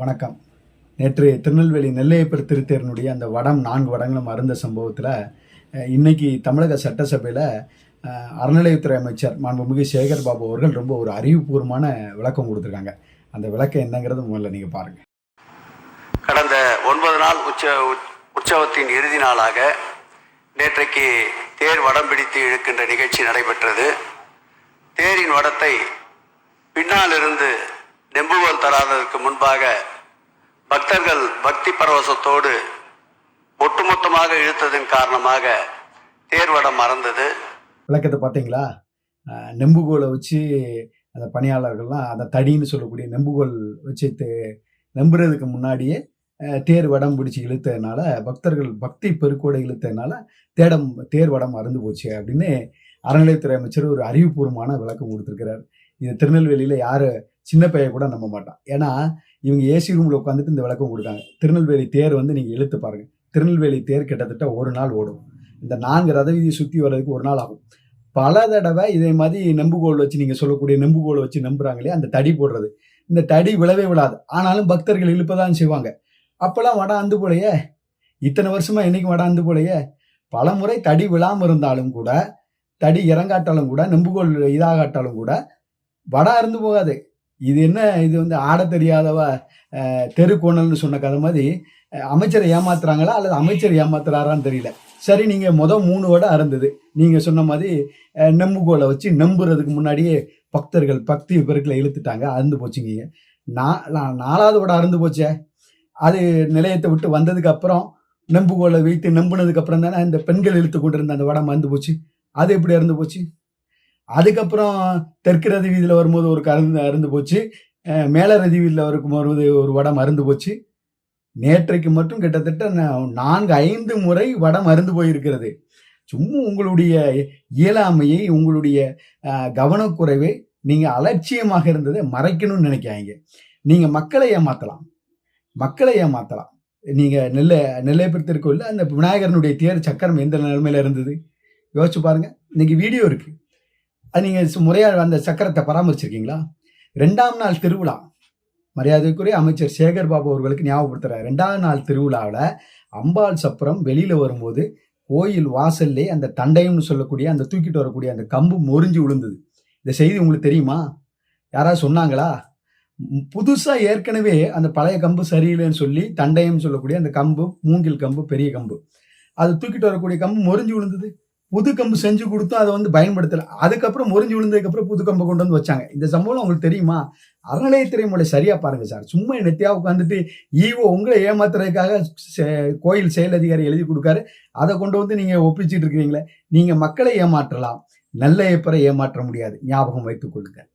வணக்கம். நேற்று திருநெல்வேலி நெல்லையப்பர் திருத்தேரனுடைய அந்த வடம் நான்கு வடங்களும் அருந்த சம்பவத்தில் இன்னைக்கு தமிழக சட்டசபையில் அறநிலையத்துறை அமைச்சர் மாண்புமிகு சேகர் பாபு அவர்கள் ரொம்ப ஒரு அறிவுபூர்வமான விளக்கம் கொடுத்துருக்காங்க. அந்த விளக்கம் என்னங்கிறது முதல்ல நீங்கள் பாருங்கள் கடந்த ஒன்பது நாள் உச்ச உற்சவத்தின் இறுதி நாளாக நேற்றைக்கு தேர் வடம் பிடித்து இழுக்கின்ற நிகழ்ச்சி நடைபெற்றது. தேரின் வடத்தை பின்னாலிருந்து நெம்புகோல் தராததற்கு முன்பாக பக்தர்கள் பக்தி பரவசத்தோடு ஒட்டுமொத்தமாக இழுத்ததன் காரணமாக தேர் வடம் மறந்தது. விளக்கத்தை பார்த்தீங்களா? நெம்புகோலை வச்சு அந்த பணியாளர்கள்லாம் அந்த தடின்னு சொல்லக்கூடிய நெம்புகோல் வச்சு தே- நம்புறதுக்கு முன்னாடியே தேர் வடம் பிடிச்சி இழுத்ததுனால பக்தர்கள் பக்தி பெருக்கோட இழுத்ததுனால தேடம் தேர் வடம் அறுந்து போச்சு அப்படின்னு அறநிலையத்துறை அமைச்சர் ஒரு அறிவுபூர்வமான விளக்கம் கொடுத்துருக்கிறார். இது திருநெல்வேலியில் யார் சின்ன பைய கூட நம்ப மாட்டான். ஏன்னா இவங்க ஏசி ரூமில் உட்காந்துட்டு இந்த விளக்கம் கொடுக்காங்க திருநெல்வேலி தேர் வந்து நீங்கள் இழுத்து பாருங்கள் திருநெல்வேலி தேர் கிட்டத்தட்ட ஒரு நாள் ஓடும். இந்த நான்கு ரத வீதியை சுற்றி வர்றதுக்கு ஒரு நாள் ஆகும். பல தடவை இதே மாதிரி நம்புகோல் வச்சு நீங்கள் சொல்லக்கூடிய நம்புகோல் வச்சு நம்புகிறாங்களே அந்த தடி போடுறது. இந்த தடி விழவே விழாது. ஆனாலும் பக்தர்கள் இழுப்பதான் செய்வாங்க. அப்போல்லாம் வட அந்து போலையே. இத்தனை வருஷமா என்னைக்கு வட அந்து போலையே. பல முறை தடி விழாமல் இருந்தாலும் கூட தடி இறங்காட்டாலும் கூட நம்புகோல் இதாகாட்டாலும் கூட வட அருந்து போகாது. இது என்ன? இது வந்து ஆட தெரியாதவ தெருக்கோணல்னு சொன்ன கதை மாதிரி அமைச்சரை ஏமாத்துறாங்களா அல்லது அமைச்சர் ஏமாத்துறாரான்னு தெரியல. சரி நீங்க முத மூணு வடை அறந்தது நீங்க சொன்ன மாதிரி நெம்புகோலை வச்சு நம்புறதுக்கு முன்னாடியே பக்தர்கள் பக்தி பெருக்கில் இழுத்துட்டாங்க அறந்து போச்சுங்க. நான் நாலாவது வடை அறந்து போச்சே. அது நிலையத்தை விட்டு வந்ததுக்கு அப்புறம் நெம்புகோலை வைத்து நம்புனதுக்கு அப்புறம் தானே இந்த பெண்கள் இழுத்து கொண்டிருந்த அந்த வடம் அறுந்து போச்சு. அது எப்படி அறந்து போச்சு? அதுக்கப்புறம் தெற்கு ரதி வீதியில் வரும்போது ஒரு கருந்து அருந்து போச்சு. மேல ரதி வீதியில் வரைக்கும் வருவது ஒரு வடம் அருந்து போச்சு. நேற்றைக்கு மட்டும் கிட்டத்தட்ட நான்கு ஐந்து முறை வடம் அருந்து போயிருக்கிறது. சும்மா உங்களுடைய இயலாமையை உங்களுடைய கவனக்குறைவை நீங்கள் அலட்சியமாக இருந்ததை மறைக்கணும்னு நினைக்காங்க நீங்கள் மக்களை ஏமாற்றலாம் மக்களை ஏமாற்றலாம் நீங்கள் நெல்லை நெல்லையப்பத்திற்குள்ள அந்த விநாயகரனுடைய தேர் சக்கரம் எந்த நிலைமையில் இருந்தது? யோசிச்சு பாருங்க. இன்னைக்கு வீடியோ இருக்குது அது நீங்க முறையாக அந்த சக்கரத்தை பராமரிச்சிருக்கீங்களா? ரெண்டாம் நாள் திருவிழா. மரியாதைக்குரிய அமைச்சர் சேகர் பாபு அவர்களுக்கு ஞாபகப்படுத்துகிறார் ரெண்டாம் நாள் திருவிழாவில் அம்பாள் சப்பரம் வெளியில் வரும்போது கோயில் வாசல்லே அந்த தண்டையம்னு சொல்லக்கூடிய அந்த தூக்கிட்டு வரக்கூடிய அந்த கம்பு முறிஞ்சு விழுந்தது. இந்த செய்தி உங்களுக்கு தெரியுமா? யாராவது சொன்னாங்களா? புதுசாக ஏற்கனவே அந்த பழைய கம்பு சரியில்லைன்னு சொல்லி தண்டயம் சொல்லக்கூடிய அந்த கம்பு மூங்கில் கம்பு பெரிய கம்பு. அது தூக்கிட்டு வரக்கூடிய கம்பு முறிஞ்சு விழுந்தது. புது கம்பு செஞ்சு கொடுத்தும் அதை வந்து பயன்படுத்தல. அதுக்கப்புறம் முறிஞ்சு விழுந்ததுக்கப்புறம் புது கம்பை கொண்டு வந்து வச்சாங்க. இந்த சம்பவம் உங்களுக்கு தெரியுமா? அறநிலையத்துறை முறை சரியா பாருங்க சார். சும்மா நெத்தியா உட்காந்துட்டு ஈவோ உங்களை ஏமாத்துறதுக்காக செ- கோயில் செயல் அதிகாரி எழுதி கொடுக்காரு. அதை கொண்டு வந்து நீங்க ஒப்பிச்சுட்டு இருக்கிறீங்களே நீங்க மக்களை ஏமாற்றலாம். நல்ல ஏப்பரை ஏமாற்ற முடியாது. ஞாபகம் வைத்துக் கொள்ளுங்கள்